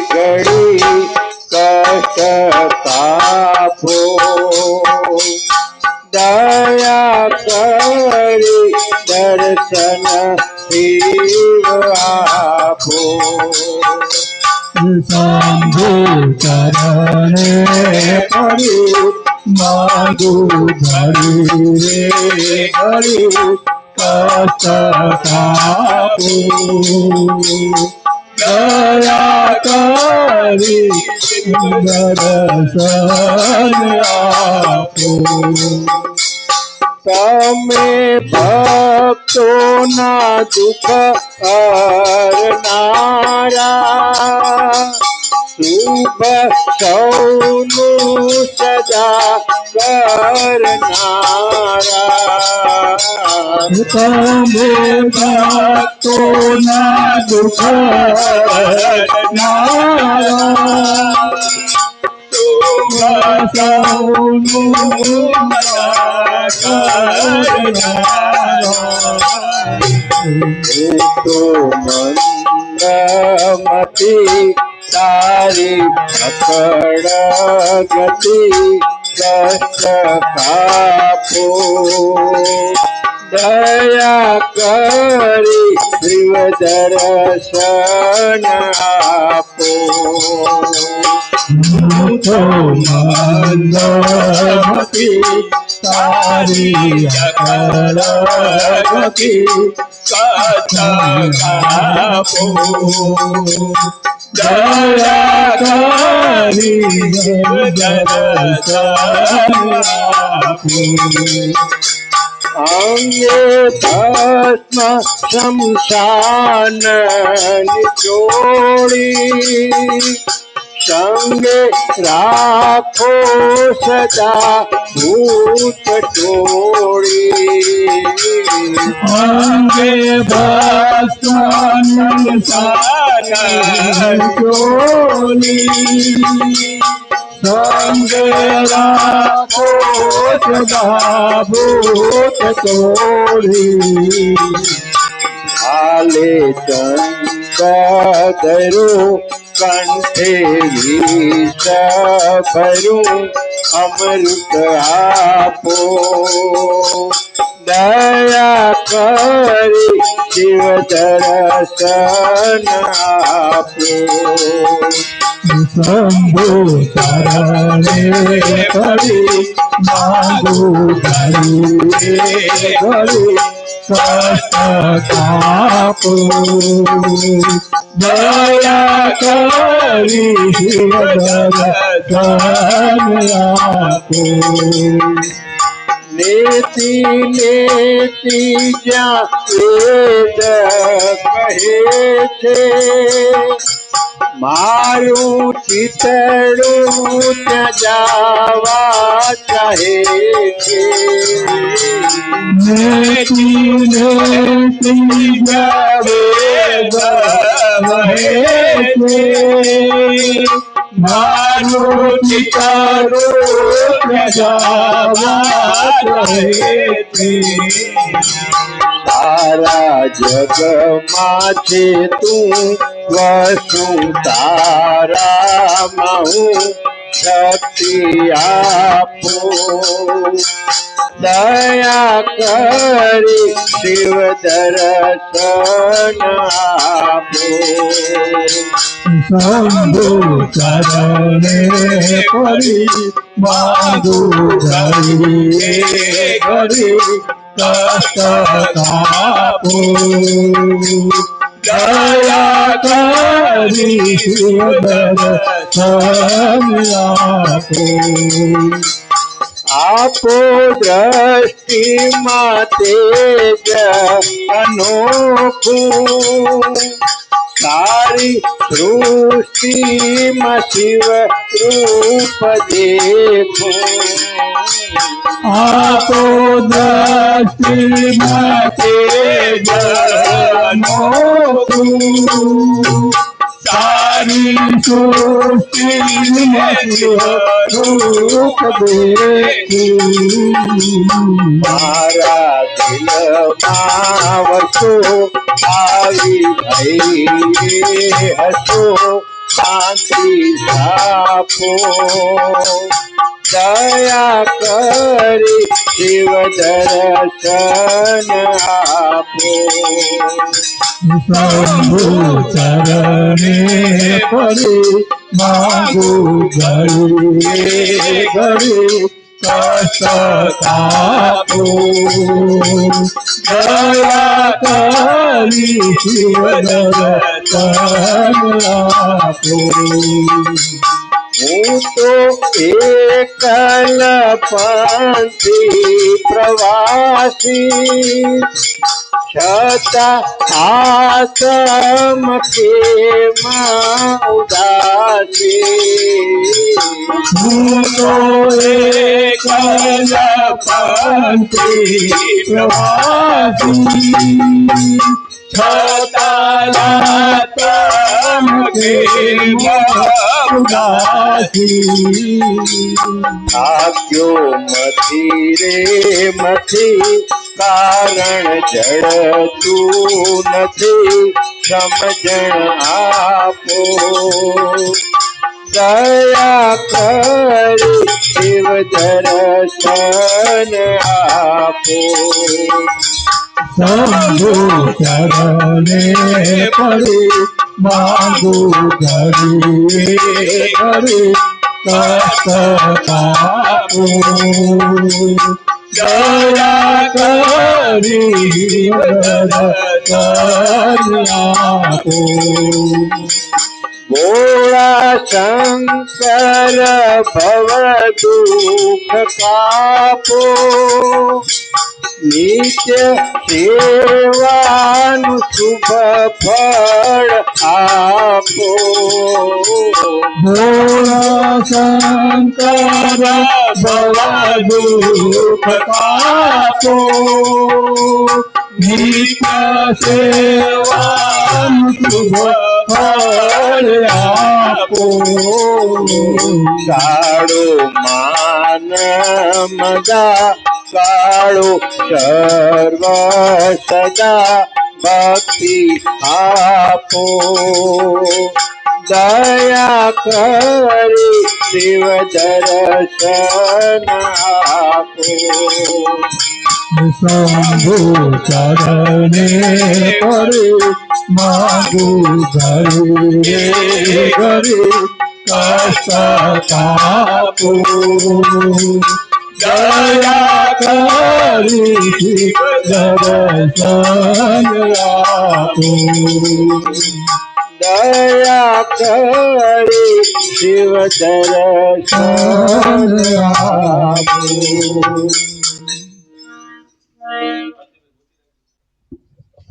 घड़ी कष्ट तापो दया करी दर्शन आपो। शंभु चरण पड़ी माधु घड़ी रे कष्ट तापो ઘડી કષ્ટ કાપુ દયા કરી દર્શન આપો તમે ભક્તોના દુઃખ હરનારા शुभ सौनु सदा करनारा तो ना दुख नारा सौनु सदा करनारा तो मंदमति तारी अकड़ गति कष्ट कापो दया करी शिव दर्शन आपो तो मंदमति जगलगति कथो दयाकारी जगत अंगे भस्म शमशान निचोड़ी संगे राखो सदा भूत टोड़ी अंगे टोली संग राखो सदा भूत टोड़ी आले चंद करो कंठे विष भरू अमृत आपो दया करी शिव दर्शन आपो शंभु शरणे करी मांगू धरी धरी શિવ દર્શન આપો નેતિ નેતિ જ્યાં વેદ કહે છે મારું ચિતડું ત્યાં જાવા ચાહે છે जावेगा महेश मारो चितारो प्रजावा रहे थे। तारा जग माथे तू वसु तारा महू आपो दया करी शिव दर्शन आपो। शंभु चरण परी मधु जरी गरी कष्ट दयाकारी हम आपो आपो दृष्टि माते अनोखू सारी सृष्टि में शिव रूप देखो। आपो दृष्टि में तेज नो તારી મારા દિલમાં વસો આવી ભાઈ હતો સાથી સાપો दया करी शिव दर्शन आपो। शंभु चरणे पड़ी मागू गरी घड़ी दया करी शिव दर्शन आपो। હું તો એકલ પંથી પ્રવાસી છતાં આસમ કેમાં ઉદાસી હું તો એકલ પંથી પ્રવાસી છતાં તમકે आप्यो मथी रे मथी, कारण जड़तू नथी समझण आपो। दया कर, शिव दर्शन आपो। शंभु चरण पड़ी मागो घरे घरे कष्ट पापो दया करी करिया को शंकर भव दुख पापो। नित्य सेवानु शुभ फल आपो। भोला शंकर भव दुख पापो। नित्य सेवानु शुभ ફળ આપો કાળો માન મદા કાળો સર્વ સદા ભક્તિ આપો દયા કરી શિવ દર્શન આપો શંભુ ચરણે પરે માગુ ઘરે ઘરે કષ્ટ કાપો. દયા કરી દર્શન આપો દયા કરી શિવ દર્શન આપો.